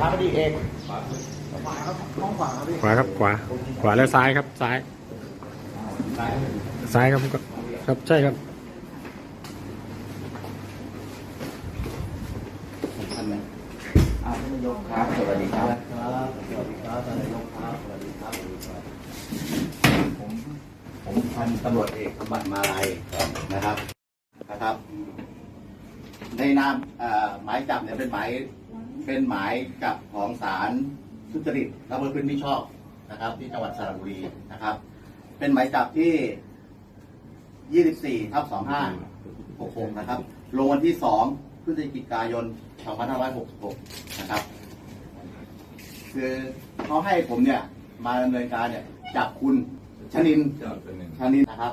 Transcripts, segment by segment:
พอดีเองขวาครับห้องขวาครับพี่ขวาครับขวา ขวาแล้วซ้ายครับซ้าย ซ้ายครับก็ครับใช่ครับท่านไหมอ้าวท่านนายกครับสวัสดีครับครับสวัสดีครับท่านนายกครับสวัสดีครับผมผมพันตำรวจเอกสมบัติมาลัยนะครับนะครับ ในนามเอ่อหมายจับเนี่ยเป็นหมาย เป็นหมายจับของศาลทุจริตและประพฤติมิชอบนะครับ ที่จังหวัดสระบุรีนะครับ เป็นหมายจับที่ 24ทับ2566 นะครับ ลงวันที่ 2 พฤศจิกายน 2566 นะครับ คือเขาให้ผมเนี่ย มาดำเนินการเนี่ย จับคุณชนินชนินนะครับ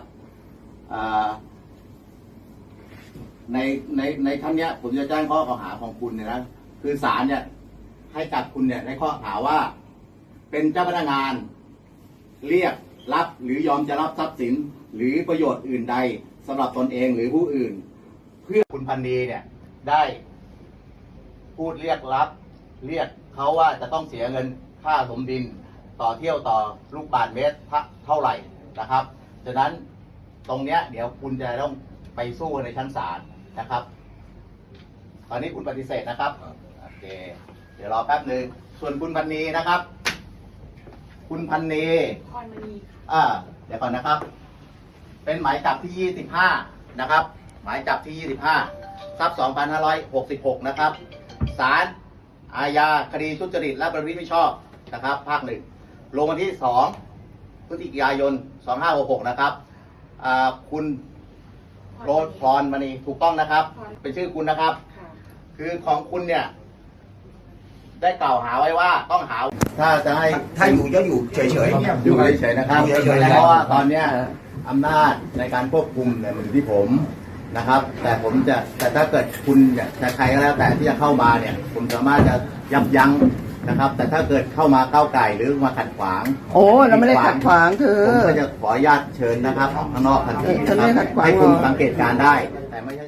ในในในครั้งเนี้ยผมจะแจ้งข้อกล่าวหาของคุณเนี่ยนะ คือศาลเนี่ยให้จับคุณเนี่ยในข้อกล่าวหาว่า เป็นเจ้าพนักงาน เรียกรับหรือยอมจะรับทรัพย์สิน หรือประโยชน์อื่นใดสำหรับตนเองหรือผู้อื่น เพื่อคุณพันดีเนี่ยได้ พูดเรียกรับ เรียกเขาว่าจะต้องเสียเงินค่าสมดินต่อเที่ยวต่อลูกบาทเมตรเท่าไหร่นะครับฉะนั้นตรงเนี้ยเดี๋ยวคุณจะต้องไปสู้ในชั้นศาลนะครับ ตอนนี้คุณปฏิเสธนะครับ ดี๋ยวรอแป๊บหนึ่งส่วนคุณพันนีนะครับ คุณพันนีพรมณีอ่าเดี๋ยวก่อนนะครับ เป็นหมายจับที่ 25 นะครับ หมายจับที่ 25ทรัพย์2566 นะครับศาลอาญาคดีทุจริตและประพฤติมิชอบนะครับ ภาคหนึ่งลงวันที่ 2 พฤศจิกายน 2566 นะครับอ่าคุณโรดพรมณีถูกต้องนะครับ เป็นชื่อคุณนะครับ ค่ะ คือของคุณเนี่ย ได้กล่าวหาไว้ว่าต้องหา ถ้าจะให้ถ้าอยู่ก็อยู่เฉยอยู่เฉยๆนะครับอยู่เฉยๆนะครับ เพราะว่าตอนเนี้ยอำนาจในการควบคุมเนี่ยมันอยู่ที่ผมนะครับ แต่ผมจะแต่ถ้าเกิดคุณเนี่ยจะใครก็แล้วแต่ที่จะเข้ามาเนี่ย ผมสามารถจะยับยั้งนะครับ แต่ถ้าเกิดเข้ามาก้าวไก่หรือมาขัดขวาง โอ้เราไม่ได้ขัดขวางเธอ ผมก็จะขออนุญาตเชิญนะครับข้างนอกทันทีเออฉันไม่ได้ขัดขวางให้คุณหรอก สังเกตการณ์ได้ แต่ไม่ใช่